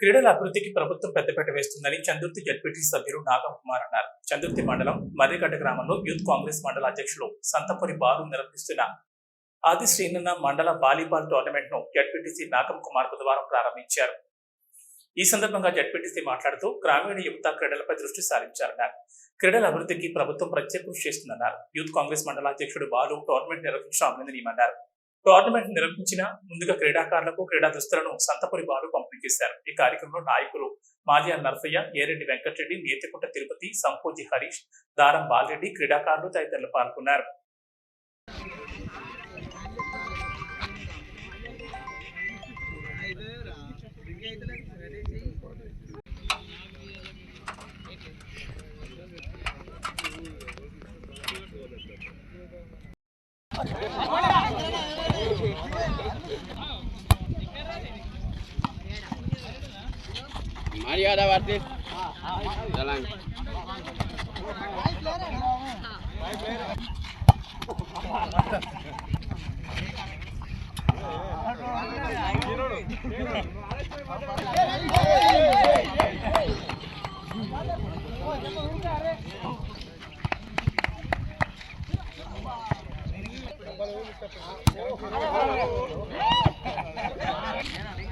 క్రీడల అభివృద్ధికి ప్రభుత్వం పెద్దపీట వేస్తుందని చందుర్తి జడ్పీటీ సభ్యులు నాగం కుమార్ అన్నారు. చందుర్తి మండలం మర్రిగడ్డ గ్రామంలో యూత్ కాంగ్రెస్ మండల అధ్యక్షులు సంతపురి బాలు నిర్వహిస్తున్న ఆది శ్రీనన్న మండల వాలీబాల్ టోర్నమెంట్ను జడ్పీటీసీ నాగం కుమార్ బుధవారం ప్రారంభించారు. ఈ సందర్భంగా జడ్పీటీసీ మాట్లాడుతూ గ్రామీణ యువత క్రీడలపై దృష్టి సారించారన్నారు. క్రీడల అభివృద్ధికి ప్రభుత్వం ప్రత్యేక కృషి చేస్తుందన్నారు. యూత్ కాంగ్రెస్ మండల అధ్యక్షుడు బాలు టోర్నమెంట్ నిర్వహించడం అభినందనీయమన్నారు. టోర్నమెంట్ నిర్వహించిన ముందుగా క్రీడాకారులకు క్రీడా దుస్తులను సంతపురి వారు పంపిణీ చేశారు. ఈ కార్యక్రమంలో నాయకులు మాలియా నర్సయ్య ఏరెడ్డి వెంకటరెడ్డి నేతికుంట తిరుపతి సంపూజి హరీష్ దారం బాలరెడ్డి క్రీడాకారులు తదితరులు పాల్గొన్నారు. हमारी याद है भारती चलाएँगे Thank you.